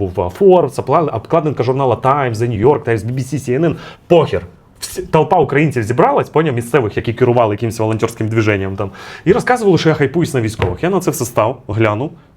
був Forbes, обкладинка журнала Times, The New York Times, BBC, CNN. Похер. Толпа українців зібралась, поняв місцевих, які керували якимось волонтерським движенням там, і розказували, що я хайпуюсь на військових. Я на це все став, глянув.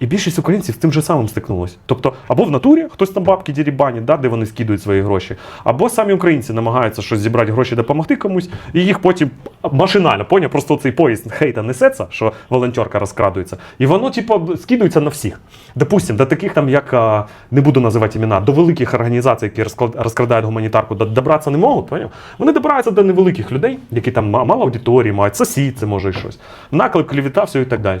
І більшість українців тим же самим стикнулось. Тобто, або в натурі хтось там бабки дірібані, да, де вони скидують свої гроші, або самі українці намагаються щось зібрати гроші, допомогти комусь, і їх потім машинально, поняв, просто цей поїзд хейта несеться, що волонтерка розкрадується, і воно, типу, скидується на всіх. Допустим, до таких там, як не буду називати імена, до великих організацій, які розкрадають гуманітарку, добратися не можуть, поняв? Вони добираються до невеликих людей, які там мало аудиторії мають, сосід, це може і щось. Наклеп, клівіта, все і так далі.